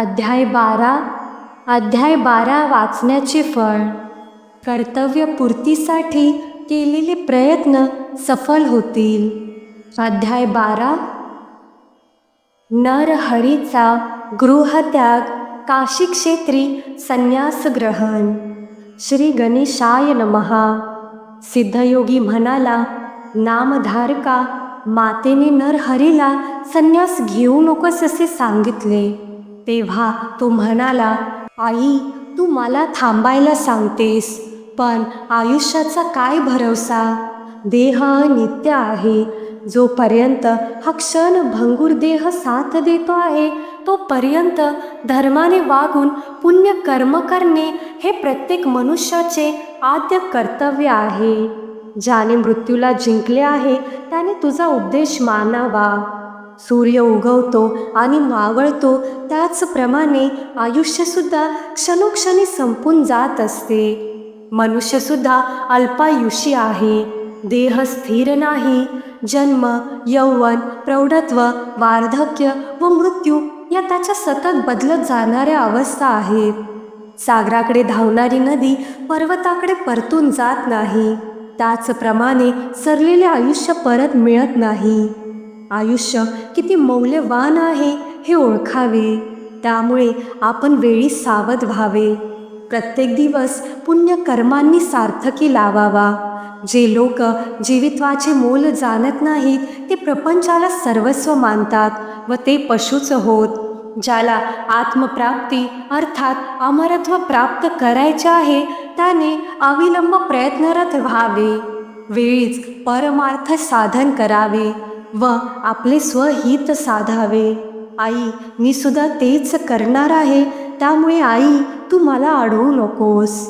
अध्याय बारा अध्याय बारा वाचण्याचे फळ. कर्तव्यपूर्तीसाठी केलेले प्रयत्न सफल होतील. अध्याय बारा नरहरीचा गृहत्याग काशी क्षेत्री संन्यास ग्रहण श्री गणेशाय नमहा सिद्धयोगी म्हणाला नामधारका मातेने नरहरीला संन्यास घेऊ नकोस असे सांगितले. तेव्हा तो म्हणाला आई तू मला थांबायला सांगतेस पण आयुष्याचा काय भरवसा देह नित्य आहे. जोपर्यंत हा क्षण भंगूर देह साथ देतो आहे तोपर्यंत धर्माने वागून पुण्य कर्म करणे हे प्रत्येक मनुष्याचे आद्य कर्तव्य आहे. ज्याने मृत्यूला जिंकले आहे त्याने तुझा उपदेश मानावा. सूर्य उगवतो आणि मावळतो त्याचप्रमाणे आयुष्यसुद्धा क्षणोक्षणी संपून जात असते. मनुष्यसुद्धा अल्पायुषी आहे. देह स्थिर नाही. जन्म यौवन प्रौढत्व वार्धक्य व मृत्यू या त्याच्या सतत बदलत जाणाऱ्या अवस्था आहेत. सागराकडे धावणारी नदी पर्वताकडे परतून जात नाही. त्याचप्रमाणे सरलेले आयुष्य परत मिळत नाही. आयुष्य किती मौल्यवान आहे हे ओळखावे. त्यामुळे आपण वेळी सावध व्हावे. प्रत्येक दिवस पुण्य कर्मांनी सार्थकी लावावा. जे लोक जीवित्वाचे मोल जाणत नाहीत ते प्रपंचाला सर्वस्व मानतात व ते पशुच होत. ज्याला आत्मप्राप्ती अर्थात अमरत्व प्राप्त करायचे आहे त्याने अविलंब प्रयत्नरत व्हावे. वेळीच परमार्थ साधन करावे. व आपले स्वहित साधावे. आई मी सुद्धा तेच करणार आहे. त्यामुळे आई तू मला अडवू नकोस.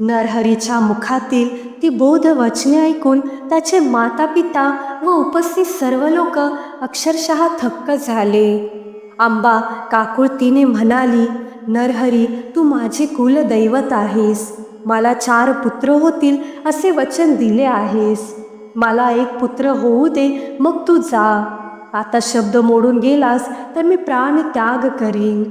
नरहरीच्या मुखातील ती बोध वचने ऐकून त्याचे माता पिता व उपस्थित सर्व लोक अक्षरशः थक्क झाले. आंबा काकुळतीने म्हणाली नरहरी तू माझे कुलदैवत आहेस. मला चार पुत्र होतील असे वचन दिले आहेस. मला एक पुत्र होऊ दे मग तू जा. आता शब्द मोडून गेलास तर मी प्राण त्याग करीन.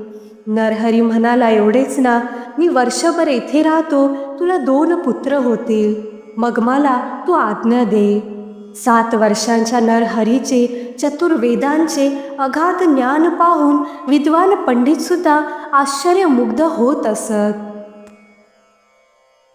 नरहरी म्हणाला एवढेच ना मी वर्षभर येथे राहतो तुला दोन पुत्र होतील. मग मला तू आज्ञा दे. सात वर्षांच्या नरहरीचे चतुर्वेदांचे अगाध ज्ञान पाहून विद्वान पंडितसुद्धा आश्चर्यमुग्ध होत असत.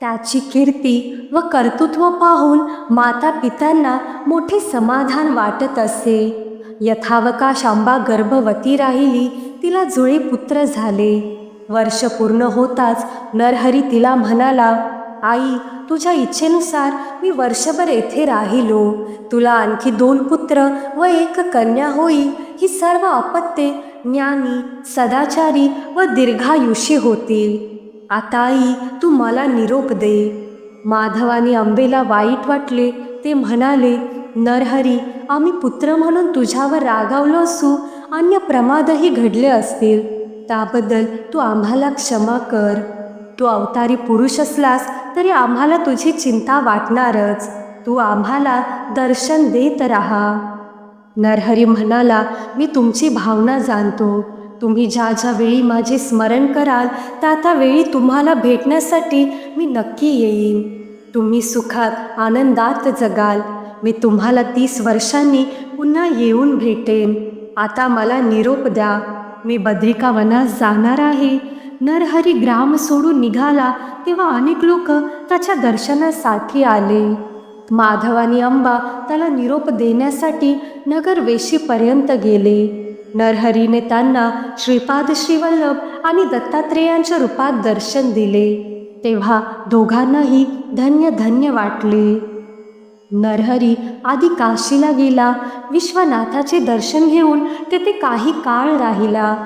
त्याची कीर्ती व कर्तृत्व पाहून माता पित्यांना मोठे समाधान वाटत असे. यथावकाश आंबा गर्भवती राहिली तिला जुळे पुत्र झाले. वर्ष पूर्ण होताच नरहरी तिला म्हणाला आई तुझ्या इच्छेनुसार मी वर्षभर येथे राहिलो. तुला आणखी दोन पुत्र व एक कन्या होई. ही सर्व अपत्ये ज्ञानी सदाचारी व दीर्घायुषी होतील. आता आई तू मला निरोप दे. माधवाने अंबेला वाईट वाटले. ते म्हणाले नरहरी आम्ही पुत्र म्हणून तुझ्यावर रागावलो असू अन्य प्रमादही घडले असतील. त्याबद्दल तू आम्हाला क्षमा कर. तू अवतारी पुरुष असलास तरी आम्हाला तुझी चिंता वाटणारच. तू आम्हाला दर्शन देत राहा. नरहरी म्हणाला मी तुमची भावना जाणतो. तुम्ही ज्या ज्या वेळी माझे स्मरण कराल त्या त्या वेळी तुम्हाला भेटण्यासाठी मी नक्की येईन. तुम्ही सुखात आनंदात जगाल. मी तुम्हाला तीस वर्षांनी पुन्हा येऊन भेटेन. आता मला निरोप द्या. मी बद्रिकावनात जाणार आहे. नरहरी ग्राम सोडून निघाला तेव्हा अनेक लोक त्याच्या दर्शनासाठी आले. माधव आणि अंबा त्याला निरोप देण्यासाठी नगर वेशीपर्यंत गेले. नरहरीने त्यांना श्रीपाद श्रीवल्लभ आणि दत्तात्रेयांच्या रूपात दर्शन दिले. तेव्हा दोघांनाही धन्य धन्य वाटले. नरहरी आधी काशीला गेला. विश्वनाथाचे दर्शन घेऊन तेथे काही काळ राहिला.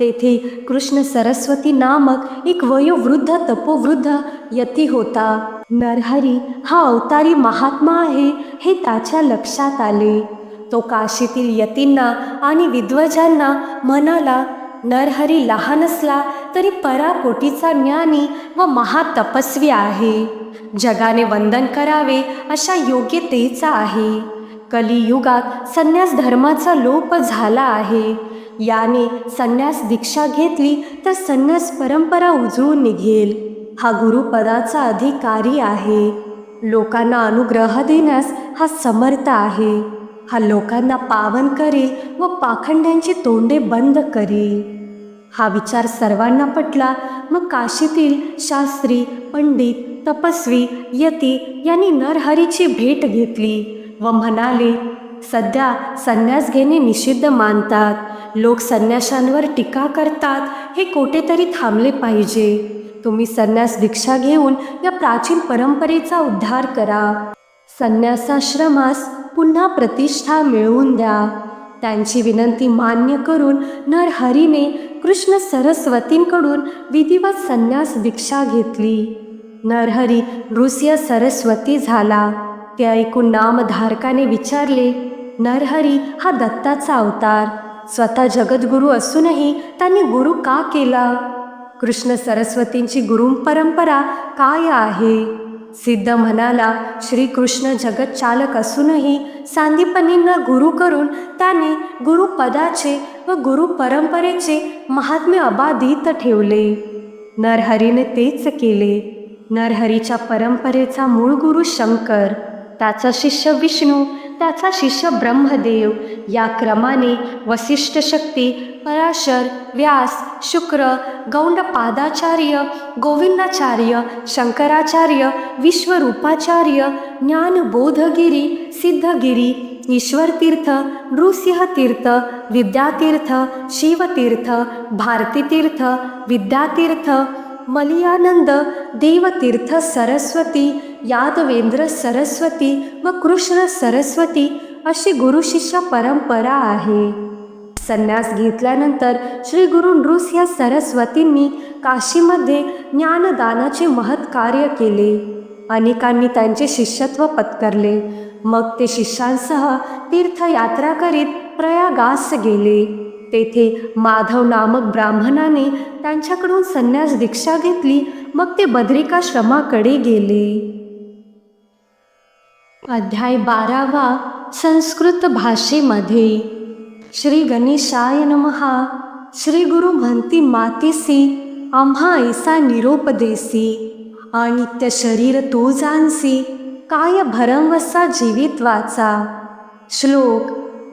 तेथे कृष्ण सरस्वती नामक एक वयोवृद्ध तपोवृद्ध यती होता. नरहरी हा अवतारी महात्मा आहे हे त्याच्या लक्षात आले. तो काशीतील यतींना आणि विद्वजांना म्हणाला नरहरी लहान असला तरी पराकोटीचा ज्ञानी व महातपस्वी आहे. जगाने वंदन करावे अशा योग्यतेचा आहे. कलियुगात संन्यास धर्माचा लोप झाला आहे. याने संन्यास दीक्षा घेतली तर संन्यास परंपरा उजळून निघेल. हा गुरुपदाचा अधिकारी आहे. लोकांना अनुग्रह देण्यास हा समर्थ आहे. हा लोकांना पावन करेल व पाखंड्यांची तोंडे बंद करील. हा विचार सर्वांना पटला. मग काशीतील शास्त्री पंडित तपस्वी यती यांनी नरहरीची भेट घेतली व म्हणाले सध्या संन्यास घेणे निषिद्ध मानतात. लोक संन्याशांवर टीका करतात. हे कोठेतरी थांबले पाहिजे. तुम्ही संन्यास दीक्षा घेऊन या प्राचीन परंपरेचा उद्धार करा. संन्यासाश्रमास पुन्हा प्रतिष्ठा मिळवून द्या. त्यांची विनंती मान्य करून नरहरीने कृष्ण सरस्वतींकडून विधिवत संन्यास दीक्षा घेतली. नरहरी नृसिंह सरस्वती झाला. ते ऐकून नामधारकाने विचारले नरहरी हा दत्ताचा अवतार. स्वतः जगद्गुरू असूनही त्यांनी गुरु का केला? कृष्ण सरस्वतींची गुरु परंपरा काय आहे? सिद्ध म्हणाला श्रीकृष्ण जगत चालक असूनही सांदीपनींना गुरु करून त्याने गुरुपदाचे व गुरु परंपरेचे महात्म्य अबाधित ठेवले. नरहरीने तेच केले. नरहरीच्या परंपरेचा मूळ गुरु शंकर त्याचा शिष्य विष्णू त्याचा शिष्य ब्रह्मदेव या क्रमाने वसिष्ठ शक्ती पराशर व्यास शुक्र गौंडपादाचार्य गोविंदाचार्य शंकराचार्य विश्वरूपाचार्य ज्ञानबोधगिरी सिद्धगिरी ईश्वरतीर्थ नृसिंहतीर्थ विद्यातीर्थ शिवतीर्थ भारतीतीर्थ विद्यातीर्थ मलियानंद देवतीर्थ सरस्वती यादवेंद्र सरस्वती व कृष्ण सरस्वती अशी गुरुशिष्य परंपरा आहे. संन्यास घेतल्यानंतर श्री गुरु नृसिंह सरस्वतींनी काशीमध्ये ज्ञानदानाचे महत् कार्य केले. अनेकांनी त्यांचे शिष्यत्व पत्करले. मग ते शिष्यांसह तीर्थयात्रा करीत प्रयागास गेले. तेथे माधव नामक ब्राह्मणाने त्यांच्याकडून संन्यास दीक्षा घेतली. मग ते बद्रिकाश्रमाकडे गेले. अध्याय बारावा संस्कृत भाषेमध्ये. श्री गणेशाय नमहा श्री गुरु म्हणती मातेसी आम्हा ऐसा निरोप देसी अनित्य शरीर तू जाणसी काय भरमवसा जीवित्वाचा श्लोक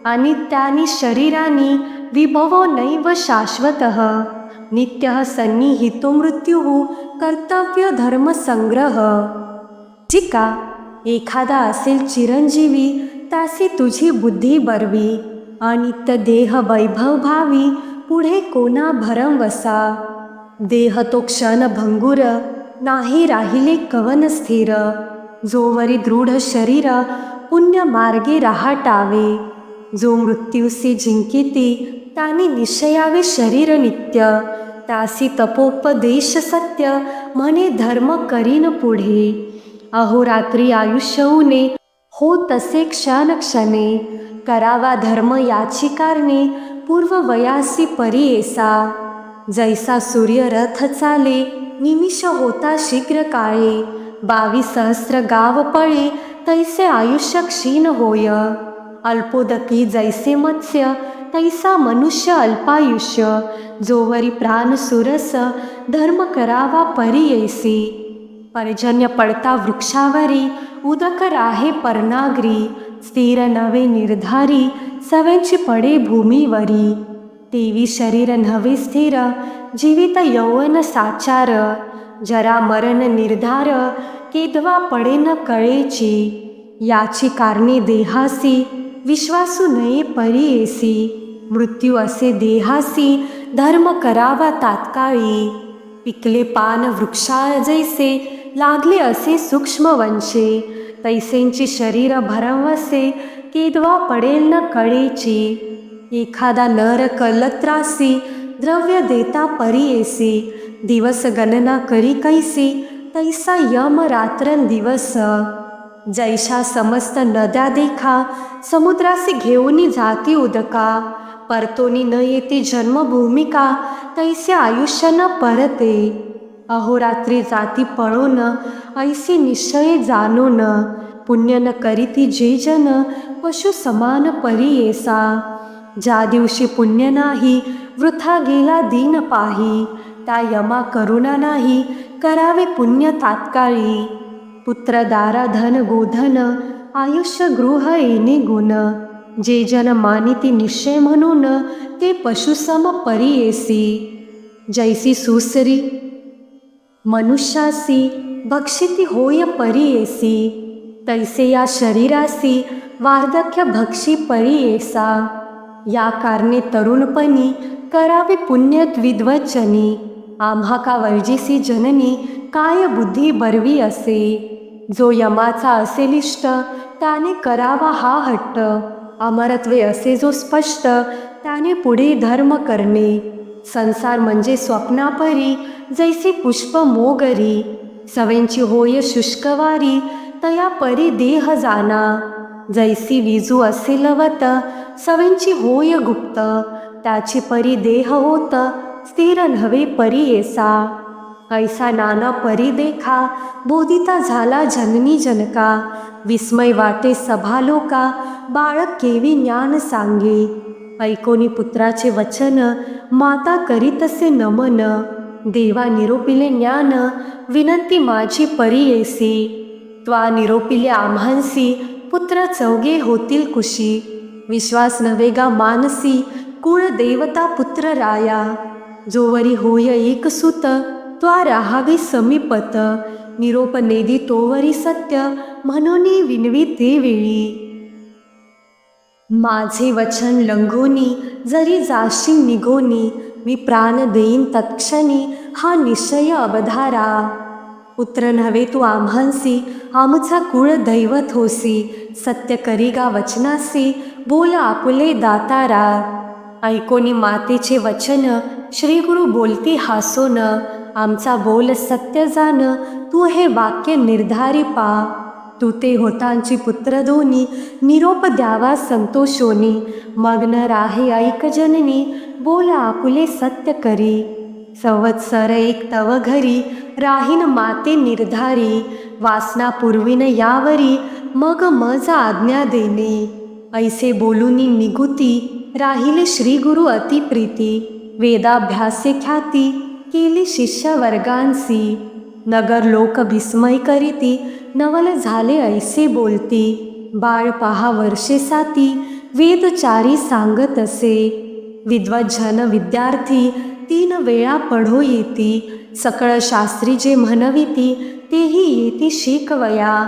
अनित्यानी शरीरानी विभवो नैव शाश्वत. नित्य सन्निहितो मृत्यू कर्तव्य धर्मसंग्रह जिका एखादा असेल चिरंजीवी त्यासी तुझी बुद्धी बरवी. अनित्य देह वैभव भावी पुढे कोणा भरम वसा. देह तो क्षण भंगुर नाही राहिले कवन स्थिर. जोवरी दृढ शरीर पुण्य मार्गे राहाटावे. जो मृत्यूसी जिंकिती त्याने निश्चयावे शरीर नित्य. तासी तपोपदेश सत्य म्हणे धर्म करीन पुढे. अहोरात्री आयुष्य उने हो तसे क्षण क्षणे. करावा धर्म याची कारणे पूर्व वयासी परियेसा जैसा सूर्य रथ चाले निमिष होता शीघ्र काळे. बावीस सहस्र गाव पळे तैसे आयुष्य क्षीण होय. अल्पोदकी जैसे मत्स्य तैसा मनुष्य अल्पायुष्य. जोवरी प्राण सुरस धर्म करावा परियैसी पर्जन्य पडता वृक्षावरी उदक राहे पर्णाग्री. स्थिर नवे निर्धारी सवेंची पडे भूमीवरी देवी शरीर नवे स्थिर जीवित यौवन साचार जरा मरण निर्धार केदवा पडे न कळेची याची कारणे देहासी विश्वासू नये परियेसी मृत्यू असे देहासी धर्म करावा तात्काळी पिकले पान वृक्षा जैसे लागले असे सूक्ष्म वंशे तैसेंची शरीर भरवसे केदवा पडेल न कळेची. एखादा नर कलत्रासी द्रव्य देता परियेसी. दिवस गणना करी कैसी तैसा यम रात्रन दिवस. जैशा समस्त नद्या देखा समुद्रासी घेऊनी जाती उदका. परतोनी न येते जन्मभूमिका तैसे आयुष्य न परते. अहोरात्री जाती पळोन ऐसी निश्चय जाणून पुण्य न करीती जे जन पशु समान परी येसा. ज्या दिवशी पुण्य नाही वृथा गेला दीन पाही. त्या यमा करुणा नाही करावे पुण्य तात्काळी. पुत्र दारा धन गोधन आयुष्य गृह येणे गुण. जे जन मानिती निश्चय म्हणून ते पशुसम परी येसी. जैसी सुसरी मनुष्यासी भक्षिती होय परी येसी तैसे या शरीरासी वार्धक्य भक्षी परी येसा या कारणे तरुणपणी करावे पुण्यद्विद्वचनी आम्हा का वर्जिसी जननी काय बुद्धी बरवी असे? जो यमाचा असे लिष्ट त्याने करावा हा हट्ट. अमरत्वे असे जो स्पष्ट त्याने पुढे धर्म करणे. संसार म्हणजे स्वप्नापरी जैसे पुष्प मोगरी सवेंची होय शुष्कवारी तया परी देह जाना. जैसी विजू असे लवत सवेंची होय गुप्त त्याची परी देह होत स्थिर नव्हे परी येसा. ऐसा नाना परी देखा बोधिता झाला जननी जनका. विस्मय वाटे सभालोका बाळक केवी ज्ञान सांगे. ऐकोनी पुत्राचे वचन माता करीतसे नमन. देवा निरोपिले ज्ञान विनंती माझी परी येसी. त्वा निरोपिले आम्हांसी पुत्र चौघे होतील कुशी. विश्वास नवेगा मानसी कुळ देवता पुत्र राया. जोवरी होय एक सुत त्वा राहावी समीपत. निरोप नेदी तोवरी सत्य म्हणून विनवी ते वेळी. माझे वचन लंघोनी जरी जाशी निघोनी मी प्राण देईन तत्क्षणी हा निश्चय अवधारा. पुत्र नव्हे तू आम्हांसी आमचा कुळ दैवत होसी. सत्य करीगा वचनासी बोल आपुले दातारा. ऐकोनी मातेचे वचन श्री गुरु बोलती हासोन. आमचा बोल सत्य जाण तू हे वाक्य निर्धारी पा. तू ते होतांची पुत्र दोनी निरोप द्यावा संतोषोनी. मग्न राहे ऐक जननी बोल आपुले सत्य करी. संवत्सर एक तव घरी राहीन माते निर्धारी. वासना पूर्वीन यावरी मग मजा आज्ञा देणे. ऐसे बोलूनी निगुती राहिले श्री गुरु अतिप्रीती वेदाभ्यासे ख्याती केली शिष्य वर्गांसी. नगर लोक विस्मय करीती नवल झाले ऐसे बोलती. बाळ पहा वर्षे साती वेदचारी सांगत असे. विद्वज्जन विद्यार्थी तीन वेळा पढो येती. सकळ शास्त्री जे म्हणविती तेही येती शिकवया.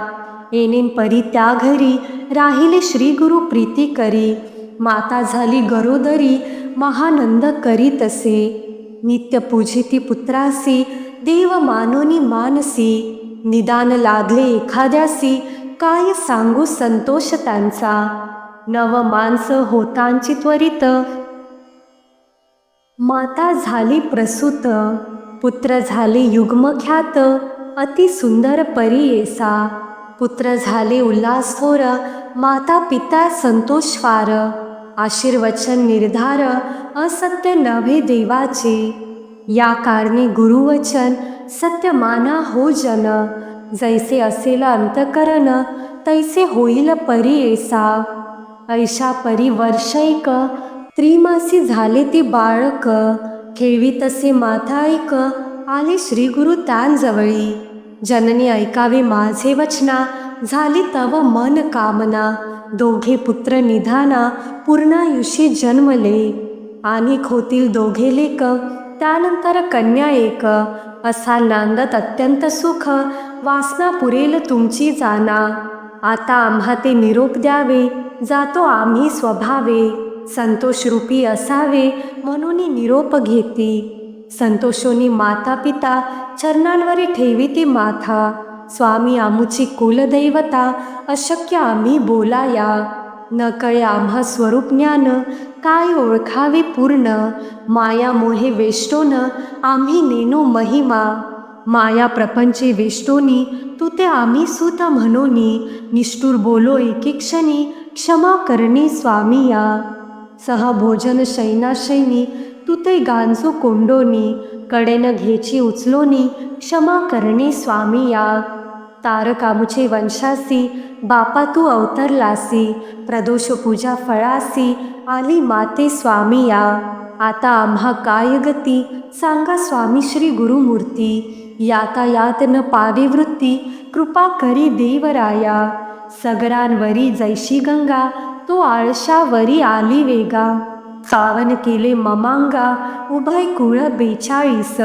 येनेन परी त्या घरी राहिले श्री गुरु प्रीती करी. माता झाली गरोदरी महानंद करी तसे नित्य पूजिती पुत्रासी देव मानोनी मानसी. निदान लागले एखाद्यासी काय सांगू संतोष त्यांचा. नव माणस होतांची त्वरित माता झाली प्रसूत पुत्र झाले युग्मख्यात अति सुंदर परी येसा. पुत्र झाले उल्हासथोर माता पिता संतोषवार. आशीर्वचन निर्धार असत्य नव्हे देवाचे. या कारणे गुरुवचन सत्य माना हो जन. जैसे असेल अंतकरण तैसे होईल परी येसा. ऐशा परी वर्षैक त्रिमासी झाले ते बाळक. खेळवी तसे माथा ऐक. आले श्री गुरु त्यांजवळी. जननी ऐकावे माझे वचना. झाली तव मन कामना. दोघे पुत्र निधाना. पूर्णायुषी जन्मले. आणि होतील दोघे लेक. त्यानंतर कन्या एक. असा नांदत अत्यंत सुख. वासना पुरेल तुमची जाना. आता आम्हा ते निरोप द्यावे. जातो आम्ही स्वभावे. संतोषरूपी असावे म्हणून निरोप घेती. संतोषोनी माता पिता चरणांवरी ठेवी ती माथा. स्वामी आमुची कुलदैवता अशक्य आम्ही बोलाया. न कळे आम्हा स्वरूप ज्ञान काय ओळखावे पूर्ण. माया मोहे वेष्टोन आम्ही नेनो महिमा. माया प्रपंचे वेष्टोनी तू ते आम्ही सुत म्हणोनी. निष्ठूर बोलो एके क्षणी क्षमा करणे स्वामी या सहभोजन शैनाशैनी तू तुते गांजो कोंडोनी कडेन घेची उचलोनी क्षमा करणे स्वामी या। तारकामुचे वंशासी बापा तू अवतरलासी प्रदोष पूजा फळासी आली माते स्वामी या। आता आम्हा काय गती? सांगा स्वामी श्री गुरुमूर्ती। यातायात न पावे वृत्ती कृपा करी देवराया। सगरांवरी जैशी गंगा तो आळशावरी आली वेगा. सावन केले ममांगा उभय कुळ बेचाळीस.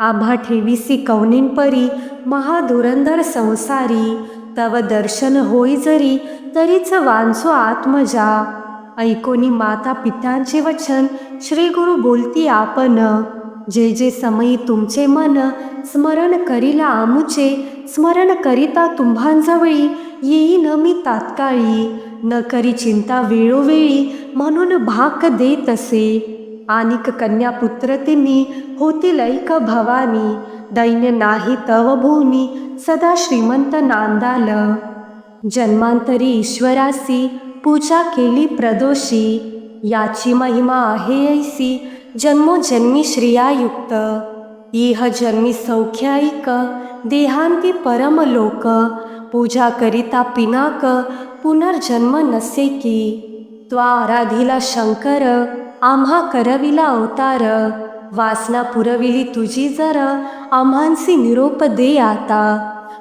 आम्हा ठेवीसी कौनिन परी महाधुरंधर संसारी. तव दर्शन होई जरी तरीच वांचो आत्मजा. ऐकोनी माता पित्यांचे वचन श्री गुरु बोलती आपण जे जे समयी तुमचे मन स्मरण करीला आमुचे स्मरण करिता तुम्हांजवळी येईन मी तात्काळी. न करी चिंता वेळोवेळी म्हणून भाक देत असे. आनिक कन्या पुत्र तिनी होतील ऐक भवानी. दैन्य नाही तव भूमी सदा श्रीमंत नांदाल. जन्मांतरी ईश्वरासी पूजा केली प्रदोषी. याची महिमा आहे ऐसी जन्मोजन्मी श्रियायुक्त इह जन्मी सौख्यायिक देहांती परमलोक पूजा करिता पिनाक पुनर्जन्म नसे की त्वा आराधिला शंकर आम्हा करविला अवतार। वासना पुरविली तुझी जर आम्हांसी निरोप दे आता।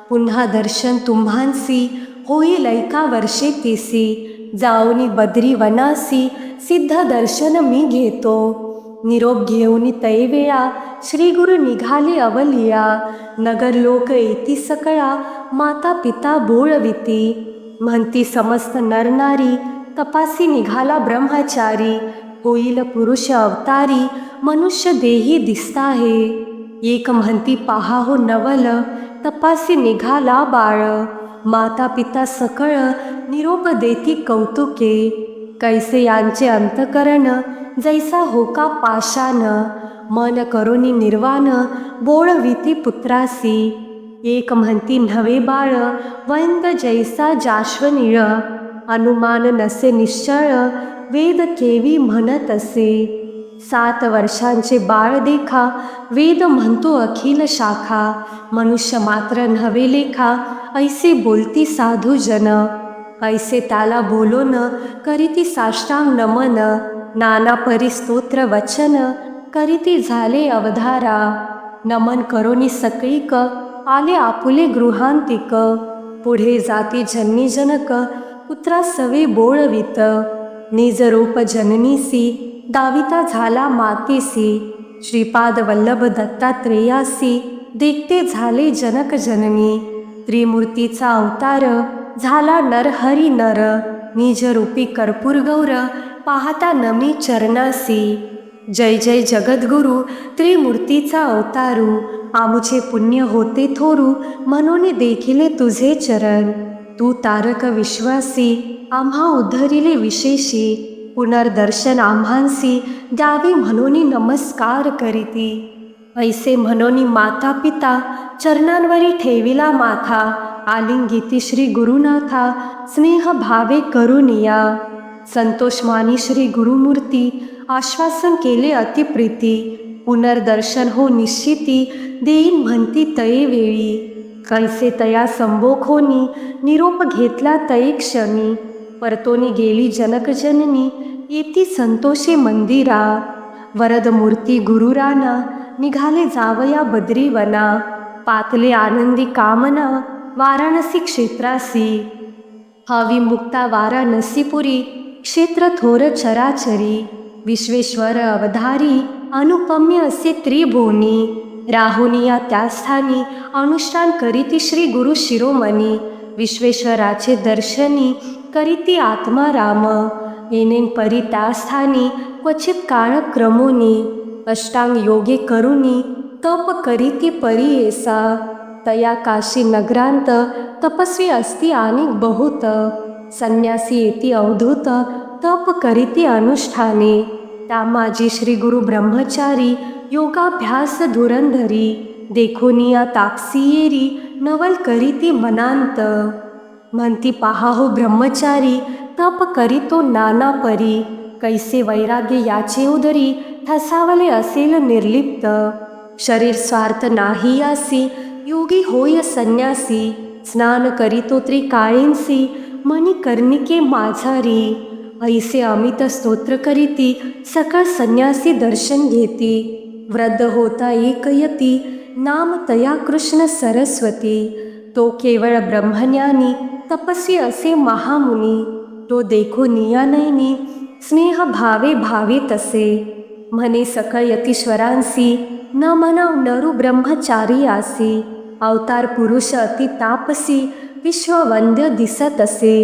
पुन्हा दर्शन तुम्हांसी होईल ऐका वर्षे तिसी। जाऊनी बद्री वनासी सिद्ध दर्शन मी घेतो। निरोप घेऊन तैवेया श्रीगुरु श्री गुरु निघाले अवलिया नगर लोक येती सकळा माता पिता बोळविती म्हणती समस्त नरनारी तपासी निघाला ब्रह्मचारी होईल पुरुष अवतारी मनुष्य देही दिसता आहे. एक म्हणती पहा हो नवल तपासी निघाला बाळ. माता पिता सकळ निरोप देती कौतुके. कैसे यांचे अंतकरण जैसा होका पाशान मन करोनी निर्वाण बोळविती पुत्रासी. एक म्हणती नवे बाळ वंद जैसा जाश्वनिळ अनुमान नसे निश्चळ वेद केवी म्हणत असे सात वर्षांचे बाळ देखा वेद म्हणतो अखिल शाखा. मनुष्य मात्र नवे लेखा ऐसे बोलती साधू जन ऐसे त्याला न करीती साष्टांग नमन नाना परिस्तोत्र वचन करीती झाले अवधारा. नमन करोनी सकळीक आले आपुले गृहांतिक. पुढे जाती जननी जनक पुत्रा सवे बोळवित. निज रूप जननीसी दाविता झाला मातीसी. श्रीपाद वल्लभ दत्तात्रेयासी देखते झाले जनक जननी. त्रिमूर्तीचा अवतार झाला नरहरी नर निज रूपी कर्पूर गौर पाहता नमी चरणासी. जय जय जगद्गुरु त्रिमूर्तीचा अवतारू आमुचे पुण्य होते थोरू म्हणून देखिले तुझे चरण. तू तारक विश्वासी आम्हा उद्धरिले विशेषी. पुनर्दर्शन आम्हांसी द्यावी म्हणून नमस्कार करीती. ऐसे म्हणून माता पिता चरणांवरी ठेविला माथा. आलिंगिती श्री गुरुनाथा स्नेह भावे करुनिया संतोष मानी श्री गुरुमूर्ती आश्वासन केले अतिप्रीती पुनर्दर्शन हो निश्चिती देईन म्हणती तये वेळी। कैसे तया संभोग होनी निरोप घेतला तये क्षणी। परतोनी गेली जनकजननी येती संतोषे मंदिरा। वरद मूर्ती गुरुराना निघाले जावया बद्रीवना। पातले आनंदी कामना वाराणसी क्षेत्रासी. हवी मुक्ता वाराणसीपुरी क्षेत्र थोर चराचरी. विश्वेश्वर अवधारी अनुपम्य असे त्रिभुवनी. राहुनिया त्या स्थानी अनुष्ठान करीती श्री गुरु शिरोमणी. विश्वेश्वराचे दर्शनी करीती आत्मा राम. येनेन परी त्या स्थानी क्वचित काळ क्रमोनी. अष्टांग योगे करुनी तप करीती परी येसा. तया काशी नगरांत तपस्वी अस्ति आणि बहुत. संन्यासी येती अवधूत तप करीती अनुष्ठाने. त्या माझी श्री गुरु ब्रह्मचारी योगाभ्यास धुरंधरी. देखोनिया तापसीयेरी नवल करीती मनांत म्हणती पहा हो ब्रह्मचारी तप करीतो नाना परी. कैसे वैराग्य याचे उदरी ठसावले असेल निर्लिप्त. शरीर स्वार्थ नाही यासी योगी होय संन्यासी, स्नान करीतो त्रिकाळींसी मनी कर्णिके माझारी। ऐसे अमित स्तोत्र करीती, सकळ संन्यासी दर्शन घेती। वृद्ध होता एकयती नाम तया कृष्ण सरस्वती। तो केवळ ब्रह्मज्ञानी, तपस्वी असे महामुनी। तो देखो नियानयनी स्नेह भावे भावे तसे। म्हणे सकळ यतीश्वरांसी, न म्हणाव नरु ब्रह्मचारी आसी। अवतार पुरुष अति तापसी, विश्ववंद्य दिसत असे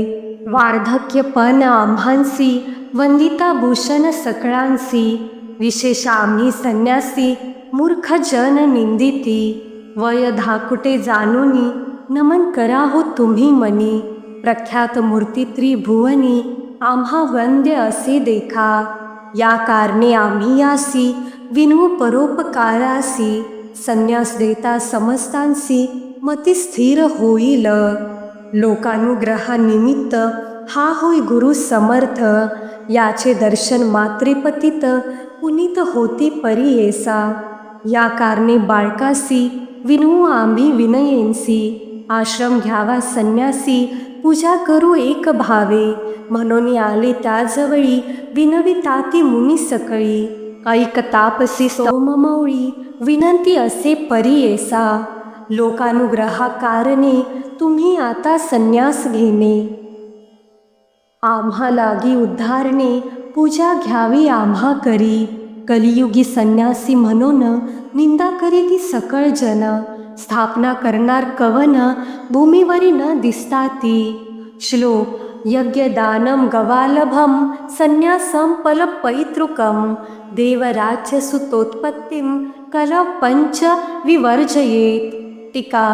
वार्धक्यपण आम्हांसी वंदिता भूषण सकळांसी विशेष आम्ही संन्यासी, मूर्ख जन निंदिती। वय धाकुटे जाणुनी नमन करा हो तुम्ही मनी। प्रख्यात मूर्ती त्रिभुवनी, आम्हा वंद्य असे देखा। या कारणे आम्ही यासी विनवू परोपकारासी संन्यास देता समस्तांसी मती स्थिर होईल. लोकानुग्रहानिमित्त हा होय गुरु समर्थ. याचे दर्शन मातृपतीत पुनीत होती परियेसा या कारणे बाळकासी विनवू आम्ही विनयेंसी. आश्रम घ्यावा संन्यासी पूजा करू एक भावे. म्हणून आले त्याजवळी विनविताती मुनी सकळी. ऐक तापसी सोममौळी विनंती असे परियेसा लोकानुग्रहा कारणे तुम्ही आता संन्यास घेणे. आम्हा लागी उद्धारणे पूजा घ्यावी आम्हा करी. कलियुगी संन्यासी म्हणून निंदा करी ती सकळ जन. स्थापना करणार कवन भूमीवरी न दिसता ती. श्लोक यज्ञदानं गवालभं संन्यासं फलपैतृकं देवराज्यसुतोत्पत्तिं कलपञ्च विवर्जयेत। टीका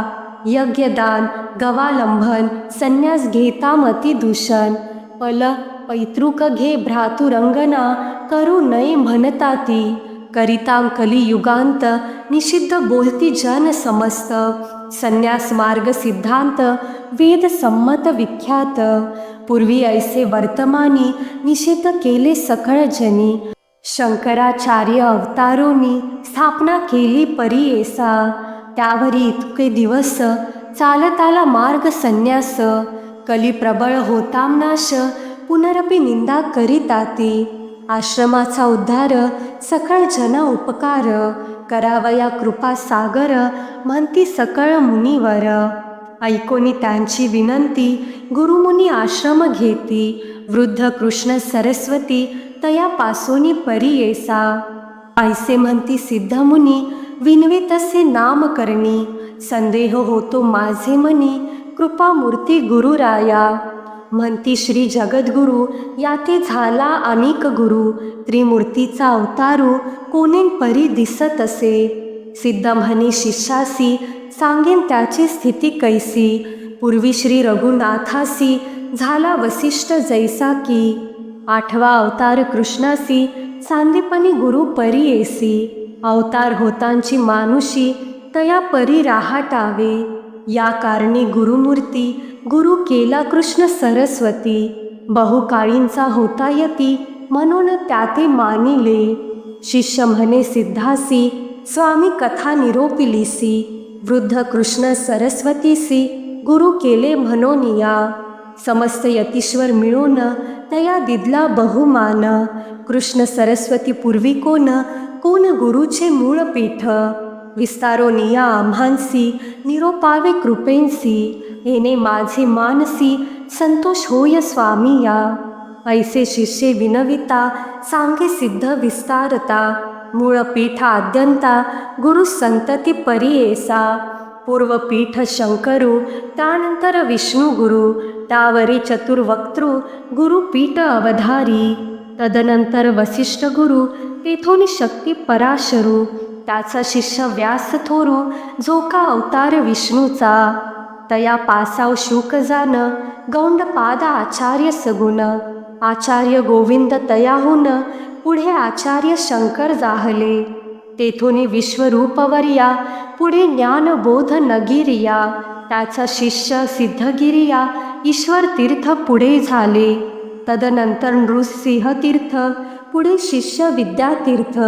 यज्ञदान गवालंभन संन्यास घेतामती दूषण पल पैतृक घे भ्रातुरंगना करू नये म्हणता ती करितां कलियुगांत निषिद्ध बोलती जन समस्त संन्यास मार्ग सिद्धांत वेद संमत विख्यात। पूर्वी ऐसे वर्तमानी निषेध केले सकळ जनी। शंकराचार्य अवतारोनी स्थापना केली परियेसा त्यावरी इतके दिवस चालताला मार्ग संन्यास कली प्रबळ होताम नाश पुनरपी निंदा करीताती। आश्रमाचा उद्धार सकळ जन उपकार करावया कृपा सागर म्हणती सकळ मुनीवर. ऐकोनी त्यांची विनंती गुरुमुनी आश्रम घेती वृद्ध कृष्ण सरस्वती तयापासोनी परियेसा ऐसे म्हणती सिद्धमुनी विनवे तसे नाम करणी संदेह होतो माझे मनी कृपा मूर्ती गुरुराया. म्हणती श्री जगद्गुरु याते झाला अनेक गुरु त्रिमूर्तीचा अवतारू कोणी परी दिसत असे. सिद्ध म्हणे शिष्यासी सांगेन त्याची स्थिती कैसी. पूर्वी श्री रघुनाथासी झाला वसिष्ठ जैसा की. आठवा अवतार कृष्णासी सांदीपणी गुरु परी येसी. अवतार होतांची मानुषी तया परी राहाटावे. या कारणे गुरुमूर्ती गुरु केला कृष्ण सरस्वती. बहुकाळींचा होता यती म्हणून त्याते मानिले. शिष्य म्हणे सिद्धासी स्वामी कथा निरोपिलीसी वृद्ध कृष्ण सरस्वतीसी गुरु केले म्हणोनिया समस्त यतीश्वर मिळून तया दिदला बहुमान. कृष्ण सरस्वती पूर्वी कोण? कोण गुरुचे मूळ पीठ? विस्तारो निया आम्हांसी निरोपावे कृपेंसी येणे माझे मानसी संतोष होय स्वामी या ऐसे शिष्ये विनविता सांगे सिद्ध विस्तारता। मूळ पीठ आद्यंता गुरु संतती परियेसा। पूर्वपीठ शंकरू त्यानंतर विष्णू गुरु त्यावरी चतुर्वक्तृ गुरुपीठ अवधारी। तदनंतर वसिष्ठ गुरु तेथून शक्ती पराशरू। त्याचा शिष्य व्यास थोरू जो का अवतार विष्णूचा. तया पासाव शुक जान गौंडपाद आचार्य सगुण. आचार्य गोविंद तयाहून पुढे आचार्य शंकर जाहले. तेथून विश्वरूपवर्या पुढे ज्ञानबोध नगिरिया. त्याचा शिष्य सिद्धगिरिया ईश्वर तीर्थ पुढे झाले. तदनंतर नृसिंह तीर्थ पुढे शिष्य विद्यातीर्थ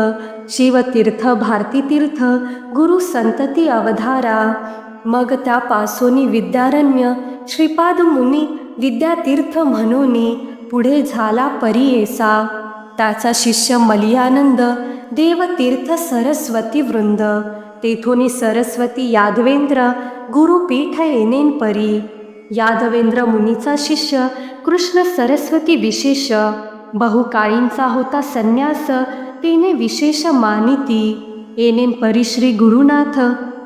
शिवतीर्थ भारतीतीर्थ गुरु संतती अवधारा. मग त्या पासोनी विद्यारण्य श्रीपाद मुनी विद्यातीर्थ म्हणून पुढे झाला परियेसा. त्याचा शिष्य मलियानंद देवतीर्थ सरस्वती वृंद. तेथोनी सरस्वती यादवेंद्र गुरुपीठ येनेन परी. यादवेंद्र मुनीचा शिष्य कृष्ण सरस्वती विशेष. बहुकाळींचा होता संन्यास. तेने विशेष मानिती. येनेन परिश्री गुरुनाथ.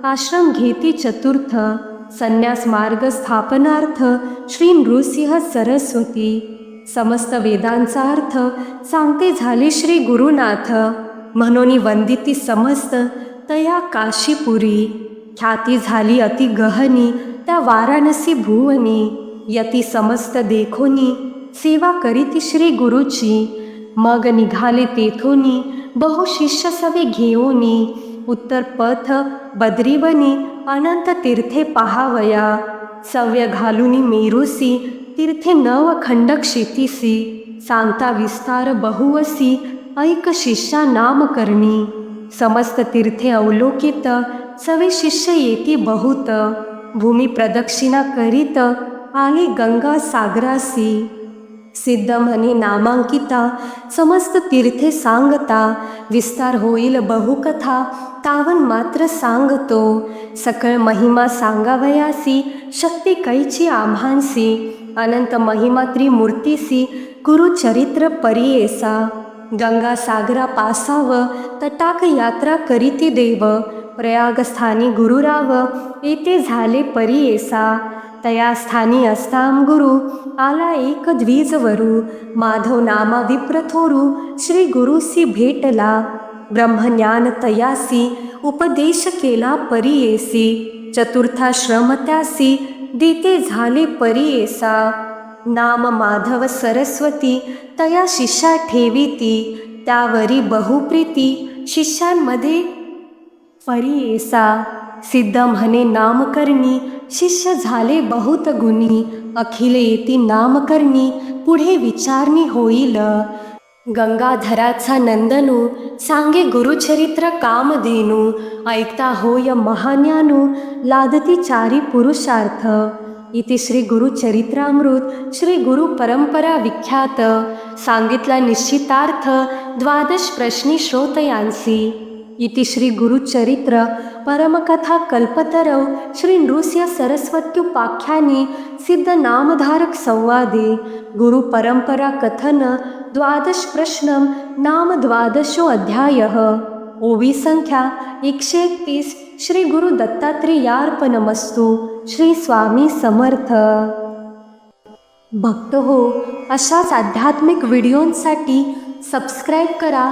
आश्रम घेती चतुर्थ. संन्यास मार्ग स्थापनार्थ. श्री नृसिंह सरस्वती. समस्त वेदांचा अर्थ सांगते झाले श्री गुरुनाथ. म्हणून वंदिती समस्त तया काशीपुरी. ख्याती झाली अति गहनी त्या वाराणसी भुवनी. यती समस्त देखोनी. सेवा करीती श्री गुरुची मग निघाले तेथोनी बहु शिष्य सवे घेऊनी. उत्तर पथ बद्रीवनी अनंत तीर्थे पहावया. सव्य घालुनी मेरुसी तीर्थे नव खंड क्षेतीसी. सांगता विस्तार बहुवसी ऐक शिष्या नामकरणी समस्त तीर्थे अवलोकित सवे शिष्य येती बहुत. भूमी प्रदक्षिणा करीत आले गंगा सागरासी. सिद्ध म्हणी नामांकिता समस्त तीर्थे सांगता विस्तार होईल बहुकथा तावन मात्र सांगतो. सकळ महिमा सांगावयासी शक्ती कैची आम्हांसी अनंत महिमा त्रिमूर्तीसी गुरुचरित्र परियेसा. गंगा सागरा पासाव तटाक यात्रा करीती देव प्रयागस्थानी गुरुराव येथे झाले परियेसा. तया स्थानी असताम गुरु आला एक द्विजवरू माधव नामा विप्रथोरू श्री गुरुसी भेटला ब्रह्मज्ञान तयासी उपदेश केला परियेसी चतुर्थाश्रम त्यासी देते झाले परियेसा। नाम माधव सरस्वती तया शिष्या ठेविती त्यावरी बहुप्रीती शिष्यांमध्ये परियेसा। सिद्ध म्हणे नामकर्णी शिष्य झाले बहुत गुणी. अखिल येती नामकर्णी पुढे विचारणी होईल. गंगाधराचा नंदनू सांगे गुरुचरित्र कामधेनू ऐकता होय महान्यानू लादती चारी पुरुषार्थ. इथे श्री गुरुचरित्रामृत श्री गुरु परंपरा विख्यात. सांगितला निश्चितार्थ द्वादश प्रश्नी श्रोतयांसी. इति श्री गुरुचरित्र परमकथा कल्पतरौ श्री नृस्य सरस्वत्युपाख्याने सिद्ध नामधारक संवादे गुरु परंपरा कथन द्वादश प्रश्न नाम द्वादशो अध्याय। ओवी संख्या एकशे एकतीस। श्री गुरु दत्तात्रेयार्पणमस्तु। श्री स्वामी समर्थ। भक्त हो अशाच आध्यात्मिक व्हिडिओंसाठी सबस्क्राईब करा